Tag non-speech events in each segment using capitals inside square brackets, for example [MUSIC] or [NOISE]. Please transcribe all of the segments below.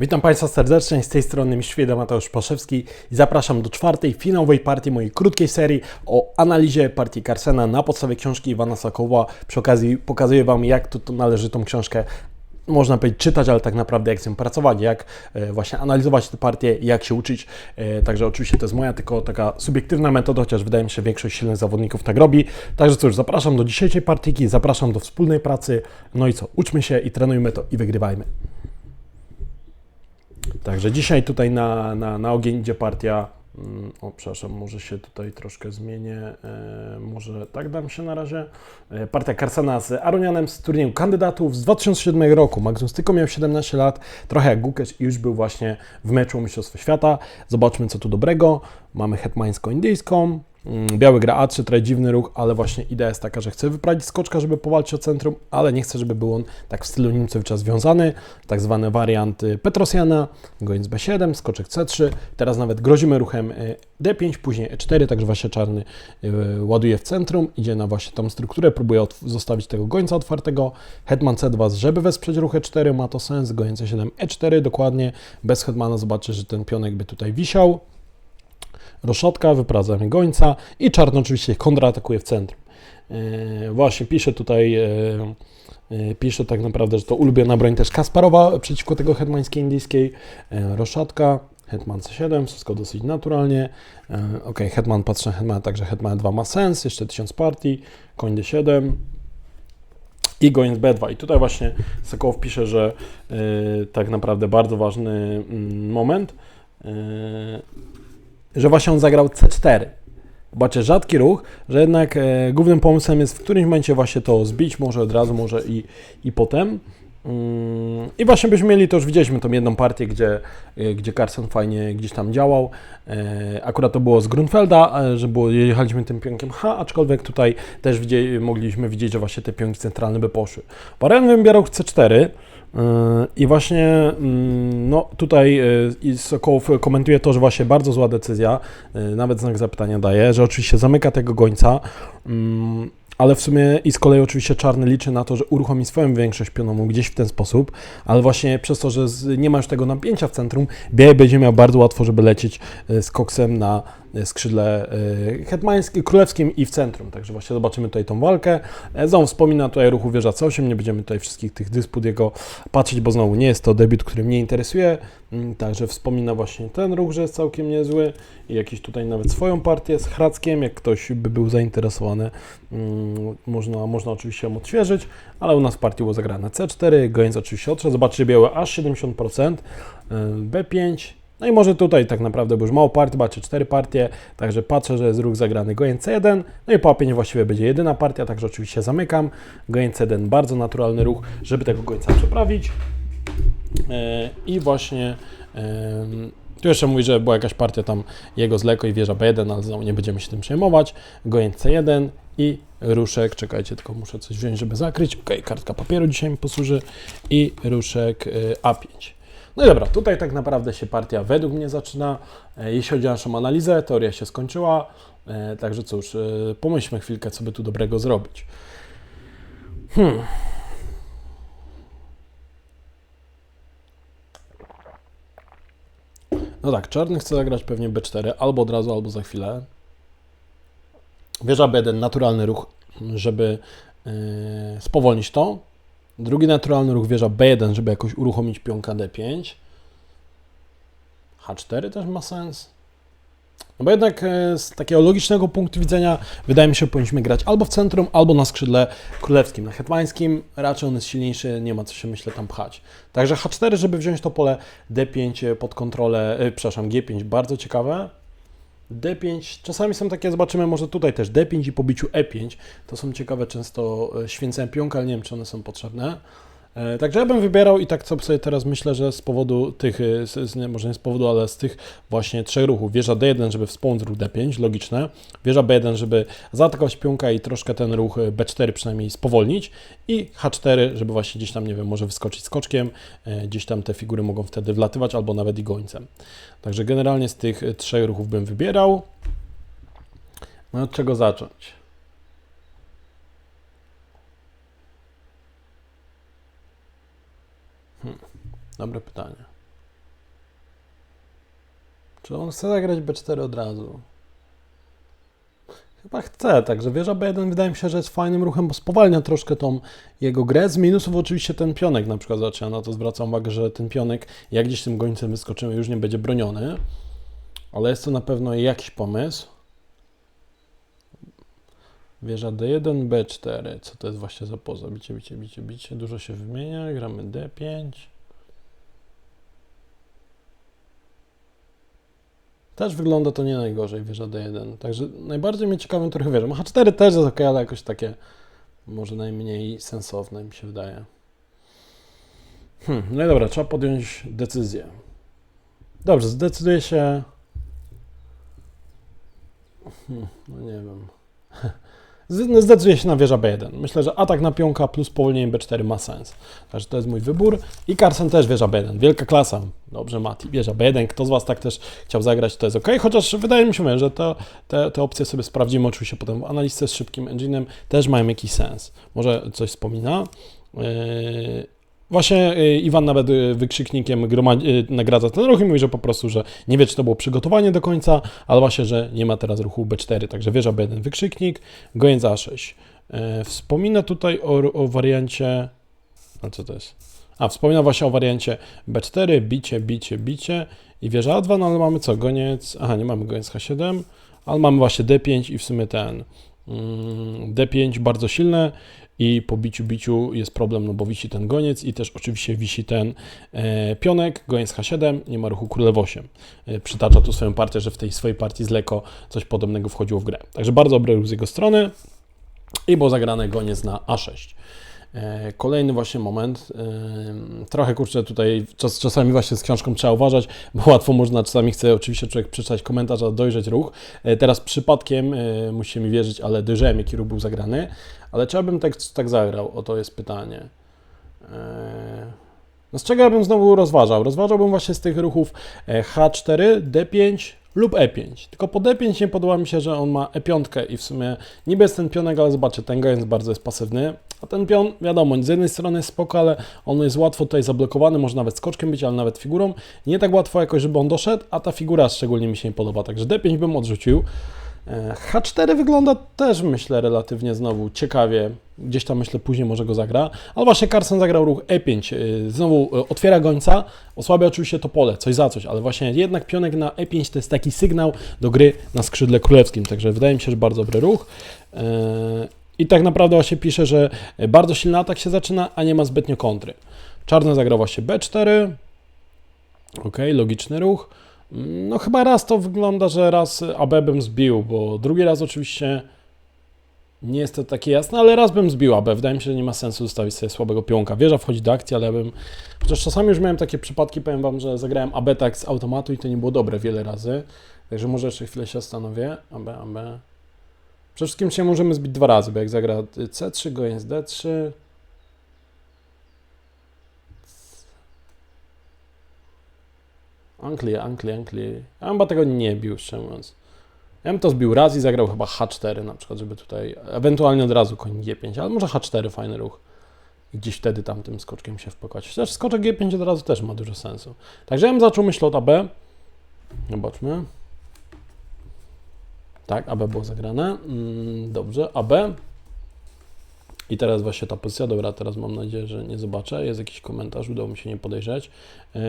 Witam Państwa serdecznie, z tej strony Mistrz Mateusz Paszewski i zapraszam do czwartej, finałowej partii mojej krótkiej serii o analizie partii Karsena na podstawie książki Iwana Sakowa. Przy okazji pokazuję Wam, jak to, należy tą książkę można powiedzieć czytać, ale tak naprawdę jak z nią pracować, jak e, właśnie analizować te partie, jak się uczyć. E, Także oczywiście to jest moja tylko taka subiektywna metoda, chociaż wydaje mi się, że większość silnych zawodników tak robi. Także cóż, zapraszam do dzisiejszej partyjki, zapraszam do wspólnej pracy. No i co, uczmy się i trenujmy to i wygrywajmy. Także dzisiaj tutaj na, na, na ogień idzie partia. mm, O, przepraszam, może się tutaj troszkę zmienię. E, może tak dam się na razie. E, partia Karsana z Aronianem z turnieju kandydatów z 2007 roku. Magnus tylko miał 17 lat, trochę jak Gukesz i już był właśnie w meczu o Mistrzostwo Świata. Zobaczmy, co tu dobrego. Mamy hetmańsko-indyjską. Mm, Biały gra A3, trochę dziwny ruch, ale właśnie idea jest taka, że chce wyprawić skoczka, żeby powalczyć o centrum, ale nie chce, żeby był on tak w stylu Niemców związany. Tak zwany wariant Petrosjana, goniec B7, skoczek C3. Teraz nawet grozimy ruchem y, D5, później E4, także właśnie czarny y, ładuje w centrum, idzie na właśnie tą strukturę, próbuje zostawić tego gońca otwartego. Hetman C2, żeby wesprzeć ruch E4, ma to sens, gońce 7 E4, dokładnie. Bez hetmana zobaczy, że ten pionek by tutaj wisiał roszotka, wyprowadzamy gońca i czarno oczywiście kontratakuje w centrum. E, właśnie pisze tutaj, e, e, pisze tak naprawdę, że to ulubiona broń też Kasparowa przeciwko tego hetmańskiej indyjskiej. E, roszatka, hetman c7, wszystko dosyć naturalnie. Ok, hetman, patrzę na hetman, także hetman 2 ma sens, jeszcze 1000 partii, koń d7 i goniec b2. I tutaj właśnie Sokołow pisze, że tak naprawdę bardzo ważny mm, moment, że właśnie on zagrał C4. Zobaczcie, rzadki ruch, że jednak e, głównym pomysłem jest w którymś momencie właśnie to zbić, może od razu, może i, i potem. Mm, I właśnie byśmy mieli, to już widzieliśmy tą jedną partię, gdzie, e, gdzie Carson fajnie gdzieś tam działał. E, akurat to było z Grunfelda, e, że było, jechaliśmy tym pionkiem H, aczkolwiek tutaj też widzieli, mogliśmy widzieć, że właśnie te pionki centralne by poszły. Barian wybierał C4, Yy, I właśnie mm, no, tutaj i Sokołów komentuje to, że właśnie bardzo zła decyzja, yy, nawet znak zapytania daje, że oczywiście zamyka tego gońca, mm, ale w sumie i z kolei oczywiście Czarny liczy na to, że uruchomi swoją większość pionową gdzieś w ten sposób, ale właśnie przez to, że nie ma już tego napięcia w centrum, Biały będzie miał bardzo łatwo, żeby lecieć yy, z koksem na skrzydle yy, hetmańskim, królewskim i w centrum. Także właśnie zobaczymy tutaj tą walkę. E, Znowu wspomina tutaj ruchu wieża C8, nie będziemy tutaj wszystkich tych dysput jego patrzeć, bo znowu nie jest to debiut, który mnie interesuje. Mm, Także wspomina właśnie ten ruch, że jest całkiem niezły i jakiś tutaj nawet swoją partię z Hrackiem, jak ktoś by był zainteresowany, mm, można, można oczywiście ją odświeżyć, ale u nas w partii było zagrane C4, goniec oczywiście odszedł, zobaczcie białe aż 70%, y, B5, no i może tutaj tak naprawdę, bo już mało partii, zobaczcie 4 partie, także patrzę, że jest ruch zagrany goniec C1, no i po A5 właściwie będzie jedyna partia, także oczywiście zamykam, goniec C1, bardzo naturalny ruch, żeby tego gońca przeprawić. E, I właśnie tu jeszcze mówi, że była jakaś partia tam jego z Leko i wieża B1, ale znowu nie będziemy się tym przejmować. Goniec C1 i ruszek, czekajcie, tylko muszę coś wziąć, żeby zakryć. Ok, kartka papieru dzisiaj mi posłuży i ruszek y, A5. No i dobra, tutaj tak naprawdę się partia według mnie zaczyna. E, Jeśli chodzi o naszą analizę, teoria się skończyła. E, Także cóż, e, pomyślmy chwilkę, co by tu dobrego zrobić. Hmm. No tak, czarny chce zagrać pewnie B4, albo od razu, albo za chwilę. Wieża B1, naturalny ruch, żeby spowolnić to. Drugi naturalny ruch, wieża B1, żeby jakoś uruchomić pionka D5. H4 też ma sens. No bo jednak e, z takiego logicznego punktu widzenia wydaje mi się, że powinniśmy grać albo w centrum, albo na skrzydle królewskim. Na hetmańskim raczej on jest silniejszy, nie ma co się myślę tam pchać. Także H4, żeby wziąć to pole D5 pod kontrolę, e, przepraszam, G5, bardzo ciekawe. D5, czasami są takie, zobaczymy może tutaj też D5 i po biciu E5, to są ciekawe często e, święcenia pionka, ale nie wiem czy one są potrzebne. E, Także ja bym wybierał i tak co sobie teraz myślę, że z powodu tych, e, z, nie, może nie z powodu, ale z tych właśnie trzech ruchów. Wieża D1, żeby wspomóc ruch D5, logiczne. Wieża B1, żeby zaatakować pionka i troszkę ten ruch e, B4 przynajmniej spowolnić. I H4, żeby właśnie gdzieś tam, nie wiem, może wyskoczyć skoczkiem, gdzieś tam te figury mogą wtedy wlatywać albo nawet i gońcem. Także generalnie z tych trzech ruchów bym wybierał. No od czego zacząć? Hmm, dobre pytanie. Czy on chce zagrać B4 od razu? Chyba chce, także wieża B1 wydaje mi się, że jest fajnym ruchem, bo spowalnia troszkę tą jego grę. Z minusów oczywiście ten pionek na przykład zaczyna, na to zwracam uwagę, że ten pionek, jak gdzieś tym gońcem wyskoczymy, już nie będzie broniony. Ale jest to na pewno jakiś pomysł. Wieża D1, B4. Co to jest właśnie za poza? Bicie, bicie, bicie, bicie. Dużo się wymienia. Gramy D5. Też wygląda to nie najgorzej, wieża D1. Także najbardziej mnie ciekawym trochę wieżą. H4 też jest ok, ale jakoś takie może najmniej sensowne mi się wydaje. Hmm, no i dobra, trzeba podjąć decyzję. Dobrze, zdecyduję się. Hmm, no nie wiem. [LAUGHS] No Zdecyduję się na wieża B1. Myślę, że atak na pionka plus spowolnienie B4 ma sens. Także to jest mój wybór. I Carson też wieża B1. Wielka klasa. Dobrze, Mati, wieża B1. Kto z Was tak też chciał zagrać, to jest ok. Chociaż wydaje mi się, że to, te, te opcje sobie sprawdzimy oczywiście potem w analizie z szybkim enginem. Też mają jakiś sens. Może coś wspomina. Yy, Właśnie y, Iwan nawet y, wykrzyknikiem gromadzi, y, nagradza ten ruch i mówi, że po prostu, że nie wie, czy to było przygotowanie do końca, ale właśnie, że nie ma teraz ruchu B4, także wieża B1 wykrzyknik, goniec A6. E, Wspomina tutaj o, o wariancie, a co to jest? A, wspomina właśnie o wariancie B4, bicie, bicie, bicie i wieża A2, no ale mamy co, goniec, aha, nie mamy goniec H7, ale mamy właśnie D5 i w sumie ten mm, D5 bardzo silne i po biciu biciu jest problem, no bo wisi ten goniec i też oczywiście wisi ten e, pionek, goniec H7, nie ma ruchu królew 8. E, przytacza tu swoją partię, że w tej swojej partii z Leko coś podobnego wchodziło w grę. Także bardzo dobry ruch z jego strony i było zagrane goniec na A6. E, Kolejny właśnie moment. Trochę kurczę tutaj czas, czasami właśnie z książką trzeba uważać, bo [LAUGHS] łatwo można, czasami chce oczywiście człowiek przeczytać komentarz, a dojrzeć ruch. Teraz przypadkiem, musicie mi wierzyć, ale dojrzałem jaki ruch był zagrany. Ale czy ja bym tak, tak zagrał? O to jest pytanie. E, No z czego ja bym znowu rozważał? Rozważałbym właśnie z tych ruchów e, H4, D5 lub E5. Tylko po D5 nie podoba mi się, że on ma E5 i w sumie niby jest ten pionek, ale zobaczcie, ten goniec bardzo jest pasywny. A ten pion, wiadomo, z jednej strony jest spoko, ale on jest łatwo tutaj zablokowany, może nawet skoczkiem być, ale nawet figurą. Nie tak łatwo jakoś, żeby on doszedł, a ta figura szczególnie mi się nie podoba. Także D5 bym odrzucił. E, H4 wygląda też, myślę, relatywnie znowu ciekawie. Gdzieś tam, myślę, później może go zagra. Ale właśnie Carson zagrał ruch E5. E, Znowu e, otwiera gońca, osłabia oczywiście to pole, coś za coś, ale właśnie jednak pionek na E5 to jest taki sygnał do gry na skrzydle królewskim. Także wydaje mi się, że bardzo dobry ruch. I tak naprawdę właśnie pisze, że bardzo silny atak się zaczyna, a nie ma zbytnio kontry. Czarny zagrał właśnie B4. Ok, logiczny ruch. No chyba raz to wygląda, że raz AB bym zbił, bo drugi raz oczywiście nie jest to takie jasne, ale raz bym zbił AB. Wydaje mi się, że nie ma sensu zostawić sobie słabego pionka. Wieża wchodzi do akcji, ale ja bym... Chociaż czasami już miałem takie przypadki, powiem Wam, że zagrałem AB tak z automatu i to nie było dobre wiele razy. Także może jeszcze chwilę się zastanowię. AB, AB. Przede wszystkim się możemy zbić dwa razy, bo jak zagra C3, goniec D3... Unclear, unclear, unclear. Ja bym chyba tego nie bił, szczerze mówiąc. Ja bym to zbił raz i zagrał chyba H4 na przykład, żeby tutaj, ewentualnie od razu koń G5, ale może H4 fajny ruch. I gdzieś wtedy tam tym skoczkiem się wpakać. Chociaż skoczek G5 od razu też ma dużo sensu. Także ja bym zaczął myśleć od AB. Zobaczmy. Tak, AB było zagrane. Mm, dobrze, AB. I teraz właśnie ta pozycja, dobra, teraz mam nadzieję, że nie zobaczę. Jest jakiś komentarz, udało mi się nie podejrzeć. Yy,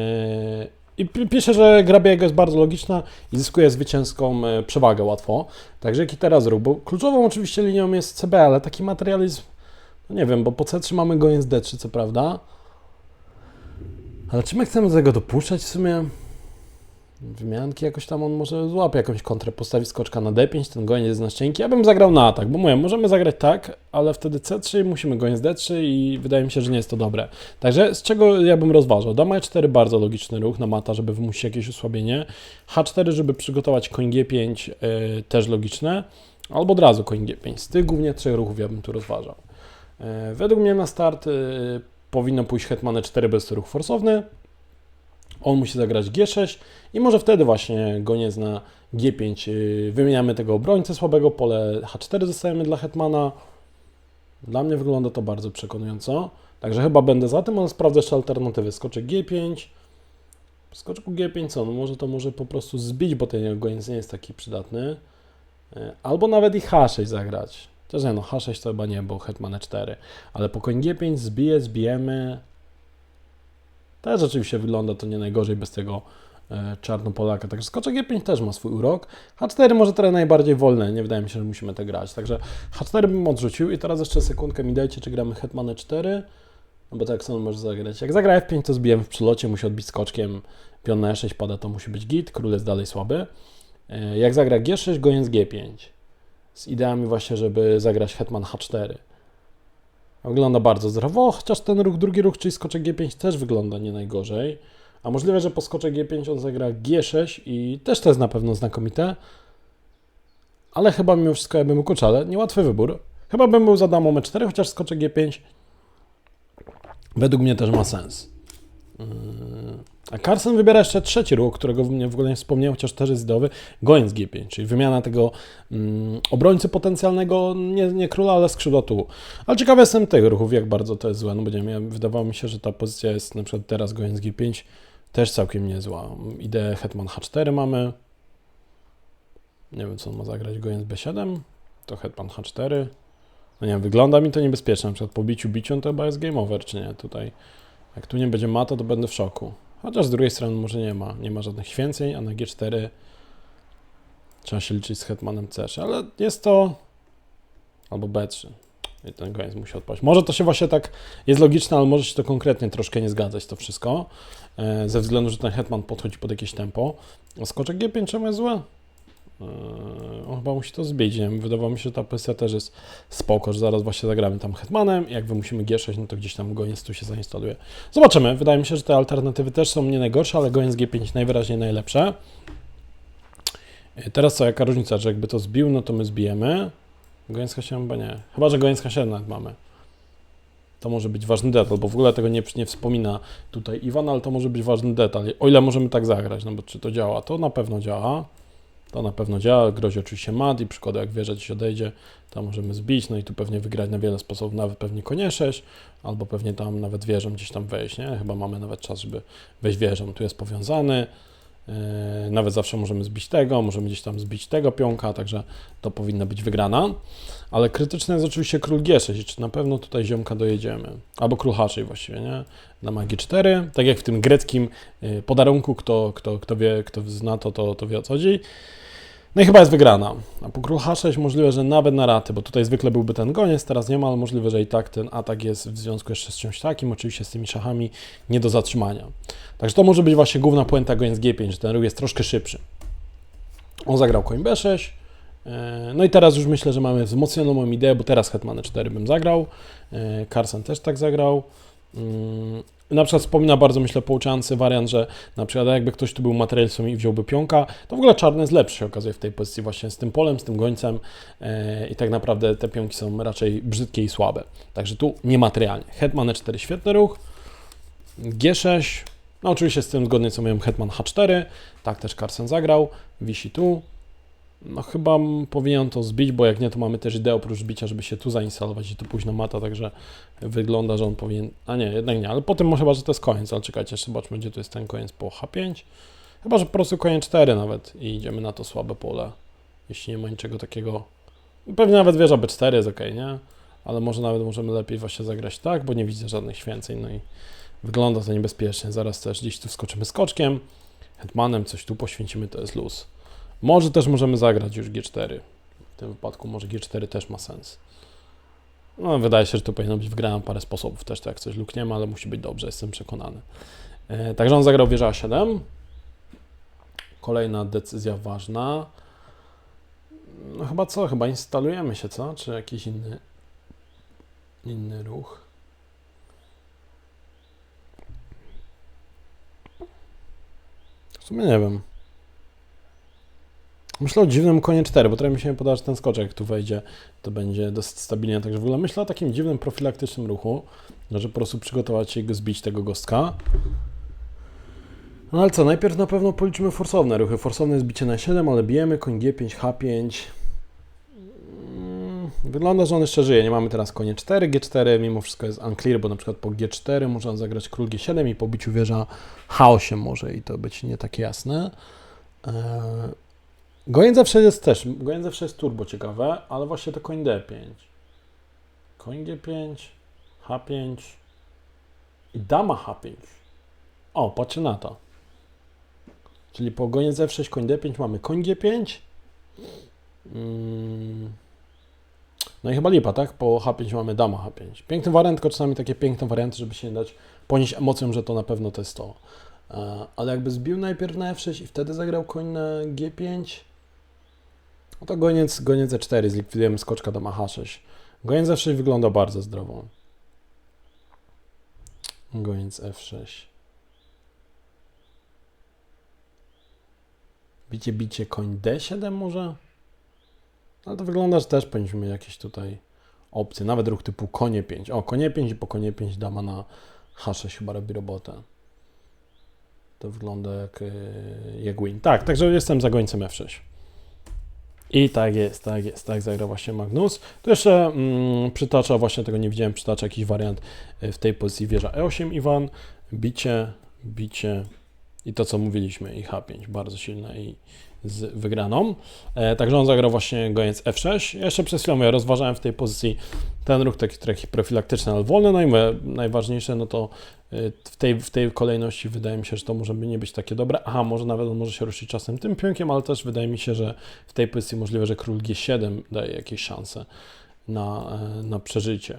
I pi- pisze, że gra biega jest bardzo logiczna i zyskuje zwycięską e, przewagę łatwo. Także jaki teraz ruch? Bo kluczową oczywiście linią jest CB, ale taki materializm, no nie wiem, bo po C3 mamy goniec D3, co prawda. Ale czy my chcemy do tego dopuszczać w sumie? Wymianki jakoś tam on może złapie jakąś kontrę, postawi skoczka na D5, ten goniec na szczęki. Ja bym zagrał na atak, bo mówię, możemy zagrać tak, ale wtedy C3, musimy goniec D3 i wydaje mi się, że nie jest to dobre. Także z czego ja bym rozważał? Dama E4 bardzo logiczny ruch na mata, żeby wymusić jakieś osłabienie. H4, żeby przygotować koń G5 yy, też logiczne. Albo od razu koń G5. Z tych głównie trzech ruchów ja bym tu rozważał. Yy, według mnie na start yy, powinno pójść hetman E4 bez ruch forsowny. On musi zagrać G6 i może wtedy właśnie goniec na G5 yy, wymieniamy tego obrońcę słabego, pole H4 zostajemy dla hetmana. Dla mnie wygląda to bardzo przekonująco. Także chyba będę za tym, ale sprawdzę jeszcze alternatywy. Skoczek G5, skoczku G5 co? No może to może po prostu zbić, bo ten goniec nie jest taki przydatny. E, Albo nawet i H6 zagrać. Też nie, no H6 to chyba nie, bo hetman E4. Ale po koń G5 zbije, zbijemy. Też rzeczywiście wygląda to nie najgorzej bez tego e, czarnopolaka. Także skoczek G5 też ma swój urok. H4 może trochę najbardziej wolne, nie wydaje mi się, że musimy to grać. Także H4 bym odrzucił i teraz jeszcze sekundkę mi dajcie, czy gramy hetman E4. No bo tak samo może zagrać. Jak zagra F5, to zbijemy w przylocie, musi odbić skoczkiem. Pion na E6 pada, to musi być git, król jest dalej słaby. E, Jak zagra G6, goniec G5. Z ideami właśnie, żeby zagrać hetman H4. Wygląda bardzo zdrowo, chociaż ten ruch, drugi ruch, czyli skoczek G5 też wygląda nie najgorzej. A możliwe, że po skoczek G5 on zagra G6 i też to jest na pewno znakomite. Ale chyba mimo wszystko ja bym ale niełatwy wybór. Chyba bym był za damą E4, chociaż skoczek G5 według mnie też ma sens. A Carson wybiera jeszcze trzeci ruch, którego w ogóle nie wspomniałem, chociaż też jest ideowy, goniec G5, czyli wymiana tego mm, obrońcy potencjalnego, nie, nie króla, ale skrzydła tu. Ale ciekawy jestem tych ruchów, jak bardzo to jest złe, no nie wiem, wydawało mi się, że ta pozycja jest na przykład teraz goniec G5 też całkiem niezła. Ideę hetman H4 mamy. Nie wiem, co on ma zagrać, goniec B7, to hetman H4. No nie wygląda mi to niebezpieczne, na przykład po biciu bicią to chyba jest game over, czy nie? Tutaj, jak tu nie będzie mata, to będę w szoku. Chociaż z drugiej strony może nie ma, nie ma żadnych święceń, a na G4 trzeba się liczyć z hetmanem C3, ale jest to albo B3 i ten koniec musi odpaść. Może to się właśnie tak jest logiczne, ale może się to konkretnie troszkę nie zgadzać to wszystko, e, ze względu, że ten hetman podchodzi pod jakieś tempo. Skoczek G5 czemu jest złe? Eee, On chyba musi to zbić, nie wiem, wydawało mi się, że ta pozycja też jest spoko, że zaraz właśnie zagramy tam hetmanem jak wymusimy G6, no to gdzieś tam goniec tu się zainstaluje. Zobaczymy, wydaje mi się, że te alternatywy też są nie najgorsze, ale goniec G5 najwyraźniej najlepsze. Eee, Teraz co, jaka różnica, że jakby to zbił, no to my zbijemy. Goniec H7 chyba nie, chyba, że goniec H7 nawet mamy. To może być ważny detal, bo w ogóle tego nie, nie wspomina tutaj Iwan, ale to może być ważny detal. O ile możemy tak zagrać, no bo czy to działa? To na pewno działa. To na pewno działa, grozi oczywiście mat i przykładu jak wieża ci odejdzie, to możemy zbić, no i tu pewnie wygrać na wiele sposobów, nawet pewnie konie 6, albo pewnie tam nawet wieżą gdzieś tam wejść, nie? Chyba mamy nawet czas, żeby wejść wieżą, tu jest powiązany, yy, nawet zawsze możemy zbić tego, możemy gdzieś tam zbić tego pionka, także to powinna być wygrana, ale krytyczny jest oczywiście król G6 i czy na pewno tutaj ziomka dojedziemy, albo król H6 właściwie, nie? Na magii 4, tak jak w tym greckim yy, podarunku, kto, kto, kto wie, kto zna to, to, to wie o co chodzi. No i chyba jest wygrana. A po król H6 możliwe, że nawet na raty, bo tutaj zwykle byłby ten goniec, teraz nie ma, ale możliwe, że i tak ten atak jest w związku jeszcze z czymś takim, oczywiście z tymi szachami nie do zatrzymania. Także to może być właśnie główna puenta goniec G5, że ten ruch jest troszkę szybszy. On zagrał koń B6. e, No i teraz już myślę, że mamy wzmocnioną moją ideę, bo teraz hetman 4 bym zagrał. e, Carson też tak zagrał. Mm, Na przykład wspomina bardzo, myślę, pouczający wariant, że na przykład jakby ktoś tu był materialistą i wziąłby pionka, to w ogóle czarny jest lepszy się okazuje w tej pozycji właśnie z tym polem, z tym gońcem e, i tak naprawdę te pionki są raczej brzydkie i słabe. Także tu niematerialnie. Hetman E4 świetny ruch, G6, no oczywiście z tym zgodnie co miałem Hetman H4, tak też Carson zagrał, wisi tu. No chyba powinien to zbić, bo jak nie, to mamy też ideę oprócz bicia, żeby się tu zainstalować i tu późno mata, także wygląda, że on powinien... A nie, jednak nie, ale potem chyba, że to jest koniec, ale czekajcie, jeszcze zobaczmy, gdzie tu jest ten koniec po H5. Chyba, że po prostu koniec 4 nawet i idziemy na to słabe pole, jeśli nie ma niczego takiego... Pewnie nawet wieża B4 jest ok, nie? Ale może nawet możemy lepiej właśnie zagrać tak, bo nie widzę żadnych święceń, no i wygląda to niebezpiecznie. Zaraz też gdzieś tu wskoczymy skoczkiem, hetmanem, coś tu poświęcimy, to jest luz. Może też możemy zagrać już G4. W tym wypadku może G4 też ma sens. No, wydaje się, że tu powinno być wygrana parę sposobów też, to jak coś lukniemy, ale musi być dobrze, jestem przekonany. E, także on zagrał wieża 7. Kolejna decyzja ważna. No chyba co? Chyba instalujemy się, co? Czy jakiś inny, inny ruch? W sumie nie wiem. Myślę o dziwnym konie 4, bo trochę mi się podoba, że ten skoczek jak tu wejdzie, to będzie dosyć stabilnie. Także w ogóle myślę o takim dziwnym profilaktycznym ruchu, że po prostu przygotować się i go zbić tego gostka. No ale co, najpierw na pewno policzymy forsowne ruchy. Forsowne jest bicie na 7, ale bijemy, koń G5, H5. Mm. wygląda, że on jeszcze żyje. Nie mamy teraz konie 4, G4, mimo wszystko jest unclear, bo na przykład po G4 można zagrać król G7 i po biciu wieża H8 może i to być nie takie jasne. Goń zawsze jest też, goń zawsze jest turbo ciekawe, ale właśnie to koń D5. Koń G5, H5 i dama H5. O, patrzcie na to. Czyli po gonie Z6, koń D5 mamy koń G5. Mm. No i chyba lipa, tak? Po H5 mamy dama H5. Piękny wariant, tylko czasami takie piękne warianty, żeby się nie dać ponieść emocją, że to na pewno to jest to. E, Ale jakby zbił najpierw na F6 i wtedy zagrał koń na G5, no to goniec, goniec E4, zlikwidujemy skoczka dama H6. Goniec F6 wygląda bardzo zdrowo. Goniec F6. Bicie, bicie, koń D7 może? Ale to wygląda, że też powinniśmy mieć jakieś tutaj opcje. Nawet ruch typu konie 5. O, konie 5 i po konie 5 dama na H6 chyba robi robotę. To wygląda jak, yy, jak win. Tak, także jestem za gońcem F6. I tak jest, tak jest, tak zagra właśnie Magnus. Tu jeszcze mm, przytacza, właśnie tego nie widziałem, przytacza jakiś wariant y, w tej pozycji wieża E8 Iwan, bicie, bicie i to co mówiliśmy i H5, bardzo silne i z wygraną. E, także on zagrał właśnie goniec F6. Jeszcze przez chwilę ja rozważałem w tej pozycji ten ruch taki, taki profilaktyczny, ale wolny. No i mówię, najważniejsze, no to y, w tej, w tej kolejności wydaje mi się, że to może nie być takie dobre. Aha, może nawet on może się ruszyć czasem tym pionkiem, ale też wydaje mi się, że w tej pozycji możliwe, że król G7 daje jakieś szanse na, e, na przeżycie.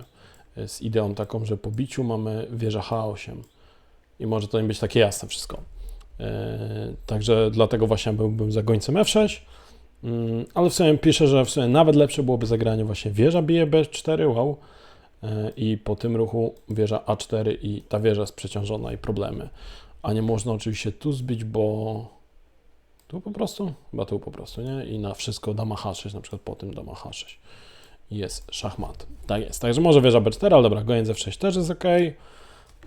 Z ideą taką, że po biciu mamy wieża H8 i może to nie być takie jasne wszystko. E, Także dlatego właśnie byłbym za gońcem F6. Mm, Ale w sumie piszę, że w sumie nawet lepsze byłoby zagranie właśnie wieża bije B4, wow. E, I po tym ruchu wieża A4 i ta wieża jest przeciążona i problemy. A nie można oczywiście tu zbić, bo tu po prostu, chyba tu po prostu, nie? I na wszystko dama H6, na przykład po tym dama H6. Jest szachmat. Tak jest. Także może wieża B4, ale dobra, goniec F6 też jest ok.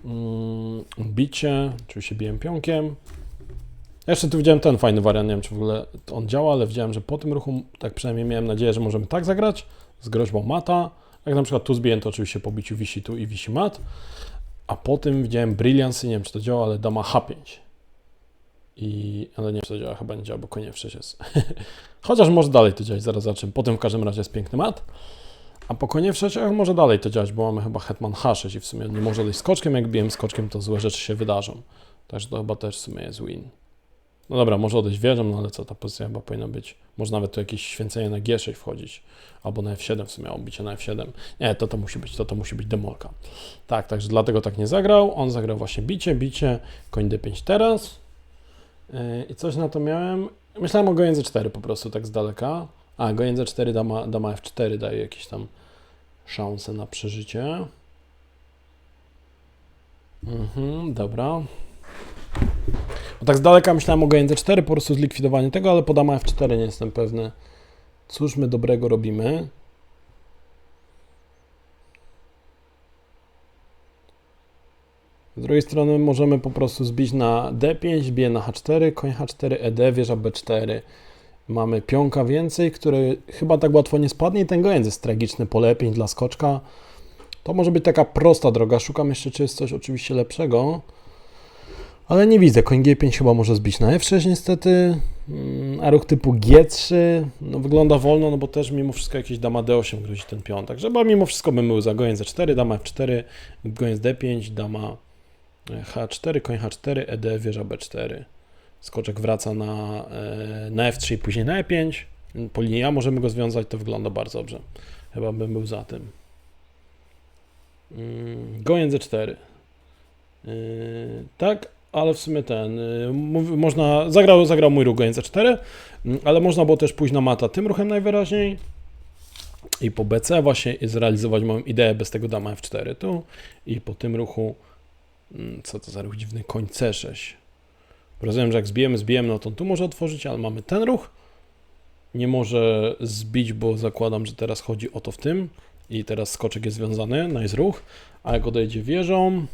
Mm, bicie, oczywiście biłem pionkiem. Jeszcze tu widziałem ten fajny wariant, nie wiem czy w ogóle on działa, ale widziałem, że po tym ruchu, tak przynajmniej miałem nadzieję, że możemy tak zagrać, z groźbą mata. Jak na przykład tu zbiję, to oczywiście po biciu wisi tu i wisi mat. A po tym widziałem Brilliance, nie wiem czy to działa, ale dama H5. I, ale nie wiem czy to działa, chyba nie działa, bo konie F6 jest. [LAUGHS] Chociaż może dalej to działać, zaraz zobaczymy. Potem w każdym razie jest piękny mat. A po konie F6 może dalej to działać, bo mamy chyba hetman H6 i w sumie nie może dojść skoczkiem, jak bijem skoczkiem, to złe rzeczy się wydarzą. Także to chyba też w sumie jest win. No dobra, może odejść wieżą, no ale co, ta pozycja chyba powinna być, może nawet tu jakieś święcenie na G6 wchodzić, albo na F7 w sumie, obicie na F7. Nie, to to musi być, to to musi być demolka. Tak, także dlatego tak nie zagrał, on zagrał właśnie bicie, bicie, koń D5 teraz. Yy, I coś na to miałem, myślałem o goniec 4 po prostu, tak z daleka. A, goniec 4 dama, dama F4 daje jakieś tam szanse na przeżycie. Mhm, dobra. Bo tak z daleka myślałem o goniec 4 po prostu zlikwidowanie tego, ale po dama F4 nie jestem pewny. Cóż my dobrego robimy? Z drugiej strony możemy po prostu zbić na D5, bije na H4, koń H4, ED, wieża B4. Mamy pionka więcej, który chyba tak łatwo nie spadnie i ten goniec jest tragiczny, pole 5 dla skoczka. To może być taka prosta droga. Szukam jeszcze, czy jest coś oczywiście lepszego. Ale nie widzę. Koń G5 chyba może zbić na F6 niestety. Mm, A ruch typu G3 no wygląda wolno, no bo też mimo wszystko jakieś dama D8 grozi ten pion. Także mimo wszystko bym był za goniec C4, dama F4, goniec D5, dama H4, koń H4, ED, wieża B4. Skoczek wraca na, e, na F3 i później na E5. Po linii A możemy go związać, to wygląda bardzo dobrze. Chyba bym był za tym. Mm, Goniec E4. Yy, tak, ale w sumie ten, mów- można, zagrał, zagrał mój ruch goniec E4, yy, ale można było też pójść na mata tym ruchem najwyraźniej i po BC właśnie zrealizować moją ideę bez tego dama F4 tu i po tym ruchu, mm, co to za ruch dziwny, koń C6. Rozumiem, że jak zbijemy, zbijemy, no to tu może otworzyć, ale mamy ten ruch. Nie może zbić, bo zakładam, że teraz chodzi o to w tym. I teraz skoczek jest związany, jest ruch. A jak odejdzie wieżą,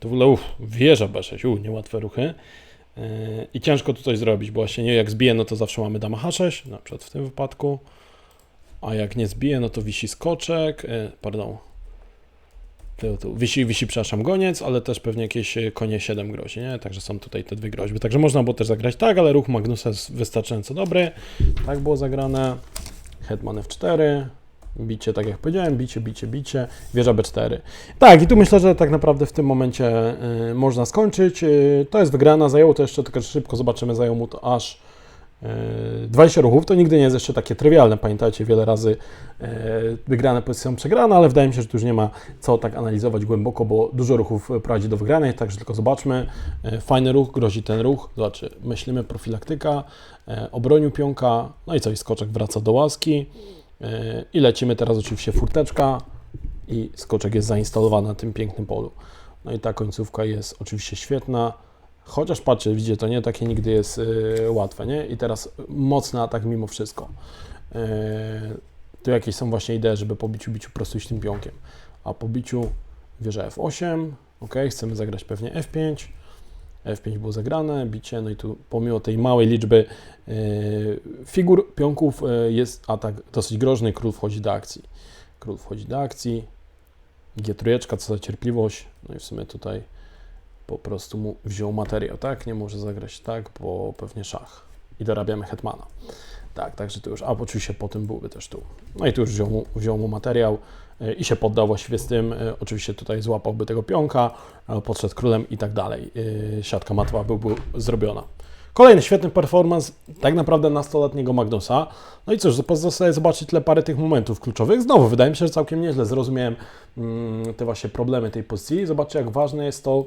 to w ogóle uff, wieża B6, u, niełatwe ruchy. Yy, I ciężko tu coś zrobić, bo właśnie nie jak zbiję, no to zawsze mamy dama H6, na przykład w tym wypadku. a jak nie zbije, no to wisi skoczek, e, pardon, tu. Wisi, wisi, przepraszam, goniec, ale też pewnie jakieś e, konie 7 grozi, nie? Także są tutaj te dwie groźby. Także można było też zagrać tak, ale ruch Magnusa jest wystarczająco dobry. Tak było zagrane. Hetman F4. Bicie, tak jak powiedziałem, bicie, bicie, bicie, wieża B4. Tak, i tu myślę, że tak naprawdę w tym momencie y, można skończyć. Y, to jest wygrana, zajęło to jeszcze, tylko szybko zobaczymy, zajęło mu to aż 20 ruchów. To nigdy nie jest jeszcze takie trywialne, pamiętajcie, wiele razy y, wygrane pozycją przegrane, ale wydaje mi się, że tu już nie ma co tak analizować głęboko, bo dużo ruchów prowadzi do wygranej, także tylko zobaczmy. Y, fajny ruch, grozi ten ruch, zobaczcie, myślimy profilaktyka, obronił pionka, no i co, i skoczek wraca do łaski. I lecimy teraz oczywiście furteczka i skoczek jest zainstalowany na tym pięknym polu. No i ta końcówka jest oczywiście świetna, chociaż patrzcie, widzicie, to nie takie nigdy jest yy, łatwe, nie? I teraz mocny atak mimo wszystko. Yy, tu jakieś są właśnie idee, żeby po biciu, biciu prostuć tym pionkiem. A po biciu wieża F8, ok, chcemy zagrać pewnie F5, F5 było zagrane, bicie, no i tu pomimo tej małej liczby e, figur pionków e, jest atak dosyć groźny, król wchodzi do akcji. Król wchodzi do akcji, G3, co za cierpliwość, no i w sumie tutaj po prostu mu wziął materiał, tak? Nie może zagrać tak, bo pewnie szach. I dorabiamy hetmana. Tak, także tu już, a oczywiście po tym byłby też tu. No i tu już wziął mu, wziął mu materiał e, i się poddał właściwie z tym. E, Oczywiście tutaj złapałby tego pionka, e, podszedł królem i tak dalej. Siatka matwa byłby zrobiona. Kolejny świetny performance tak naprawdę nastoletniego Magnusa. No i cóż, pozostaje zobaczyć tyle parę tych momentów kluczowych. Znowu, wydaje mi się, że całkiem nieźle zrozumiałem mm, te właśnie problemy tej pozycji. Zobaczcie, jak ważne jest to,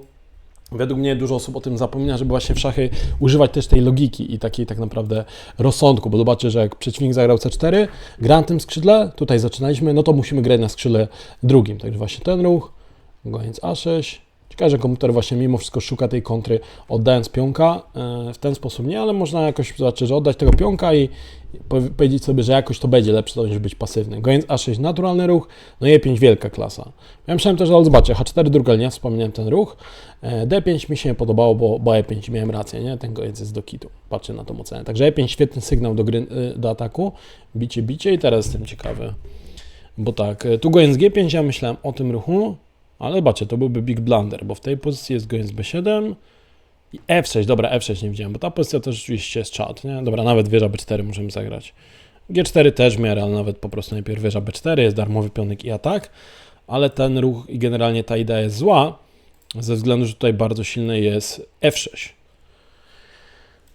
Według mnie dużo osób o tym zapomina, żeby właśnie w szachy używać też tej logiki i takiej tak naprawdę rozsądku, bo zobaczcie, że jak przeciwnik zagrał C4, gra na tym skrzydle, tutaj zaczynaliśmy, no to musimy grać na skrzydle drugim. Także właśnie ten ruch, goniec A6. Ciekawe, że komputer właśnie mimo wszystko szuka tej kontry, oddając pionka. E, W ten sposób nie, ale można jakoś zobaczyć, że oddać tego pionka i powiedzieć sobie, że jakoś to będzie lepsze niż być pasywny. Goniec A6 naturalny ruch, no i E5 wielka klasa. Ja myślałem też, ale zobaczcie, H4 druga linia, wspomniałem ten ruch. E, D5 mi się nie podobało, bo, bo E5 miałem rację, nie? Ten goniec jest do kitu. Patrzę na tą ocenę. Także E5 świetny sygnał do, gry, y, do ataku. Bicie, bicie i teraz jestem ciekawy. Bo tak, e, tu goniec G5, ja myślałem o tym ruchu, ale zobaczcie, to byłby big blunder, bo w tej pozycji jest goniec B7 i F6, dobra, F6 nie widziałem, bo ta pozycja to rzeczywiście jest czat, nie? Dobra, nawet wieża B4 możemy zagrać. G4 też w miarę, ale nawet po prostu najpierw wieża B4, jest darmowy pionek i atak, ale ten ruch i generalnie ta idea jest zła, ze względu, że tutaj bardzo silny jest F6.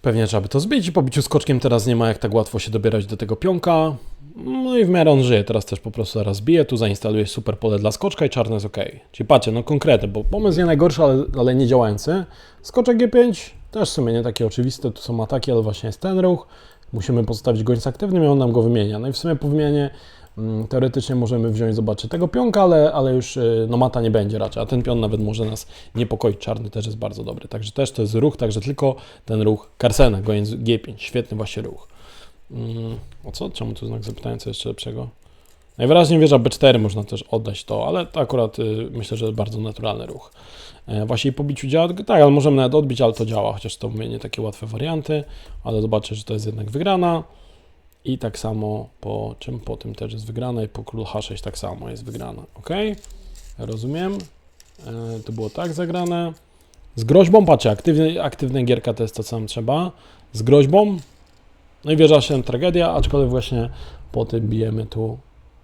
Pewnie trzeba by to zbić i po biciu skoczkiem teraz nie ma jak tak łatwo się dobierać do tego pionka. No i w miarę on żyje, teraz też po prostu zaraz bije, tu zainstaluje super pole dla skoczka i czarne jest ok. Czyli patrzcie, no konkretny, bo pomysł nie najgorszy, ale, ale nie działający. Skoczek G5 też w sumie nie takie oczywiste, tu są ataki, ale właśnie jest ten ruch. Musimy pozostawić gońca aktywnym i on nam go wymienia. No i w sumie po wymianie teoretycznie możemy wziąć, zobaczyć tego pionka, ale, ale już y, no mata nie będzie raczej, a ten pion nawet może nas niepokoić. Czarny też jest bardzo dobry, także też to jest ruch, także tylko ten ruch Karsena, goniec G5, świetny właśnie ruch. Mm, o co? Czemu tu znak zapytania, co jeszcze lepszego? Najwyraźniej wieża B4 można też oddać to, ale to akurat y, myślę, że bardzo naturalny ruch. E, właśnie po biciu działa, tak, ale możemy nawet odbić, ale to działa, chociaż to mówię nie takie łatwe warianty, ale zobaczę, że to jest jednak wygrana. I tak samo po czym po tym też jest wygrana i po król H6 tak samo jest wygrana. Ok? Rozumiem. E, to było tak zagrane. Z groźbą, patrzcie, aktywny, aktywna gierka to jest to, co nam trzeba. Z groźbą. No i wieża się tragedia, aczkolwiek właśnie po tym bijemy tu.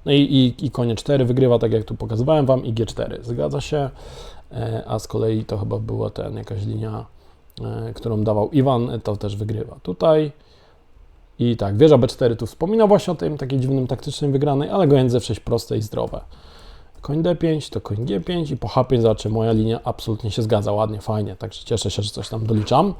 No i, i, i konie 4 wygrywa, tak jak tu pokazywałem Wam, i G4. Zgadza się. E, a z kolei to chyba była ten jakaś linia, e, którą dawał Iwan, to też wygrywa. Tutaj i tak, wieża B4 tu wspomina właśnie o tym takiej dziwnym taktycznej wygranej, ale goniec F6 proste i zdrowe. Koń D5 to koń G5 i po H5 zobaczcie, moja linia absolutnie się zgadza, ładnie, fajnie, także cieszę się, że coś tam doliczam.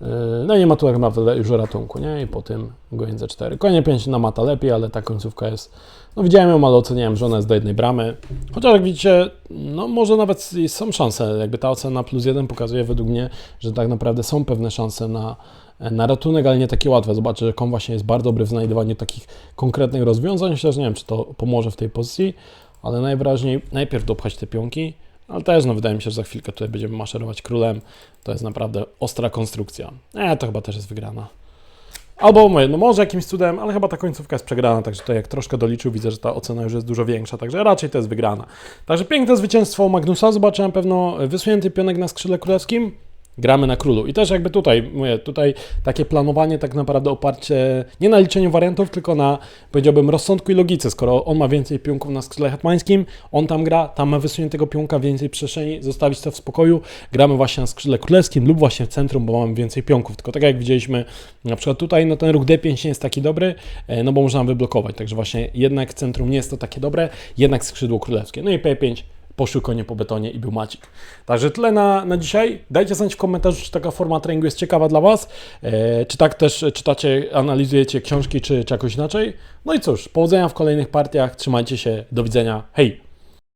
Yy, No i nie ma tu tak naprawdę już ratunku, nie? I po tym goniec E4. Konie 5 namata lepiej, ale ta końcówka jest, no widziałem ją, ale oceniałem, że ona jest do jednej bramy. Chociaż jak widzicie, no może nawet są szanse, jakby ta ocena plus jeden pokazuje według mnie, że tak naprawdę są pewne szanse na, na ratunek, ale nie takie łatwe. Zobaczę, że Kom właśnie jest bardzo dobry w znajdowaniu takich konkretnych rozwiązań. Że nie wiem, czy to pomoże w tej pozycji, ale najwyraźniej najpierw dopchać te pionki, ale też no, wydaje mi się, że za chwilkę tutaj będziemy maszerować królem. To jest naprawdę ostra konstrukcja. E, to chyba też jest wygrana. Albo mówię, no może jakimś cudem, ale chyba ta końcówka jest przegrana, także to jak troszkę doliczył, widzę, że ta ocena już jest dużo większa, także raczej to jest wygrana. Także piękne zwycięstwo Magnusa, zobaczyłem pewno wysunięty pionek na skrzydle królewskim, gramy na królu. I też jakby tutaj, mówię, tutaj takie planowanie tak naprawdę oparcie nie na liczeniu wariantów, tylko na, powiedziałbym, rozsądku i logice. Skoro on ma więcej pionków na skrzydle hetmańskim, on tam gra, tam ma wysuniętego pionka, więcej przestrzeni, zostawić to w spokoju, gramy właśnie na skrzydle królewskim lub właśnie w centrum, bo mamy więcej pionków. Tylko tak jak widzieliśmy na przykład tutaj, no ten ruch D5 nie jest taki dobry, e, no bo można wyblokować. Także właśnie jednak centrum nie jest to takie dobre, jednak skrzydło królewskie. No i P5 poszły konie po betonie i był macik. Także tyle na, na dzisiaj. Dajcie znać w komentarzu, czy taka forma treningu jest ciekawa dla Was, e, czy tak też czytacie, analizujecie książki, czy, czy jakoś inaczej. No i cóż, powodzenia w kolejnych partiach, trzymajcie się, do widzenia, hej!